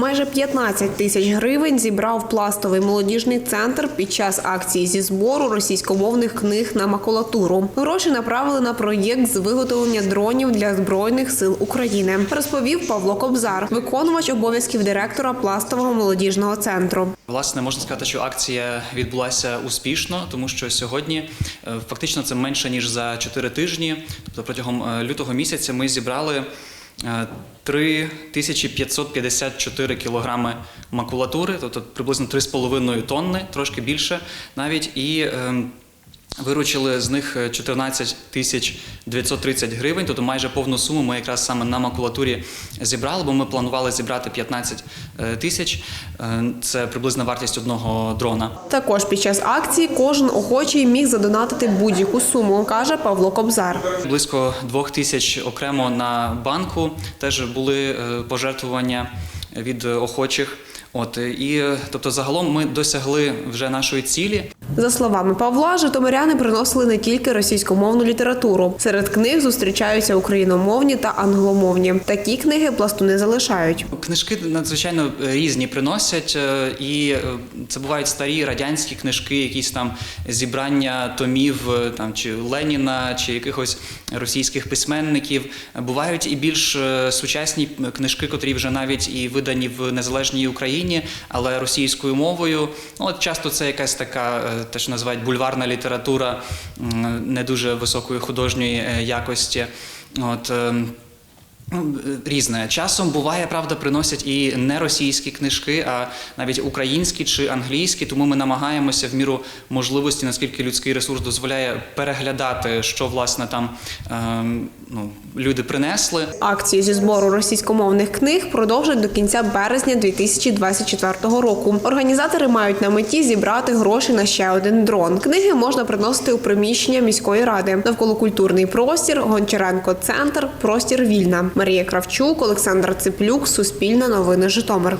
Майже 15 тисяч гривень зібрав пластовий молодіжний центр під час акції зі збору російськомовних книг на макулатуру. Гроші направили на проєкт з виготовлення дронів для збройних сил України. Розповів Павло Кобзар, виконувач обов'язків директора пластового молодіжного центру. Власне, можна сказати, що акція відбулася успішно, тому що сьогодні е, фактично це менше ніж за 4 тижні. Тобто протягом е, лютого місяця ми зібрали 3554 кілограми макулатури, тобто приблизно 3,5 тонни, трошки більше навіть і. Виручили з них 14 тисяч 930 гривень, тобто майже повну суму ми якраз саме на макулатурі зібрали, бо ми планували зібрати 15 е, тисяч. Е, Це приблизна вартість одного дрона. Також під час акції кожен охочий міг задонатити будь-яку суму, каже Павло Кобзар. Близько двох тисяч окремо на банку теж були е, пожертвування від е, охочих. От е, і е, тобто, загалом ми досягли вже нашої цілі. За словами Павла, житомиряни приносили не тільки російськомовну літературу. Серед книг зустрічаються україномовні та англомовні. Такі книги пластуни залишають. Книжки надзвичайно е, різні приносять, е, і е, це бувають старі радянські книжки, якісь там зібрання томів там чи Леніна, чи якихось російських письменників. Бувають і більш сучасні книжки, котрі вже навіть і видані в незалежній Україні, але російською мовою. Ну, от часто це якась така, те, що називають бульварна література, не дуже високої художньої е, якості. От. ем, Ну, Різне. Часом буває, правда, приносять і не російські книжки, а навіть українські чи англійські. Тому ми намагаємося в міру можливості, наскільки людський ресурс дозволяє переглядати, що власне там ем, ну, люди принесли. Акцію зі збору російськомовних книг продовжать до кінця березня 2024 року. Організатори мають на меті зібрати гроші на ще один дрон. Книги можна приносити у приміщення міської ради. Навколокультурний простір, Гончаренко центр, простір вільна. Марія Кравчук, Олександр Циплюк, Суспільне новини Житомир.